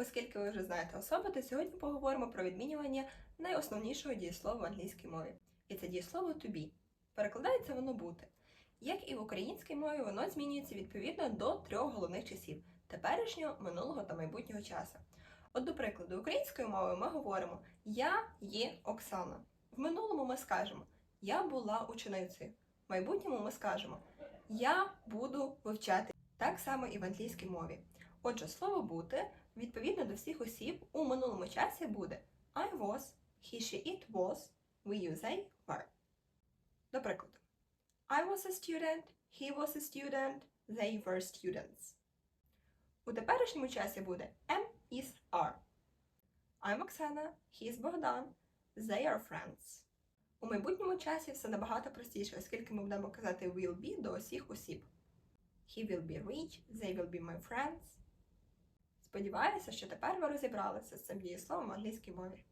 Оскільки ви вже знаєте особи, то сьогодні поговоримо про відмінювання найосновнішого дієслова в англійській мові. І це дієслово to be. Перекладається воно бути. Як і в українській мові, воно змінюється відповідно до трьох головних часів теперішнього, минулого та майбутнього часу. От, до прикладу, українською мовою ми говоримо Я є Оксана. В минулому ми скажемо Я була ученицею. В майбутньому ми скажемо Я буду вивчати. Так само і в англійській мові. Отже, слово бути відповідно до всіх осіб у минулому часі буде I was, he, she, it was, we, you, they were. До прикладу, I was a student, he was a student, they were students. У теперішньому часі буде am, is, are. I'm Оксана, he is Богдан, they are friends. У майбутньому часі все набагато простіше, оскільки ми будемо казати will be до усіх осіб. He will be rich, they will be my friends. Сподіваюся, що тепер ви розібралися з цим дієсловом в англійській мові.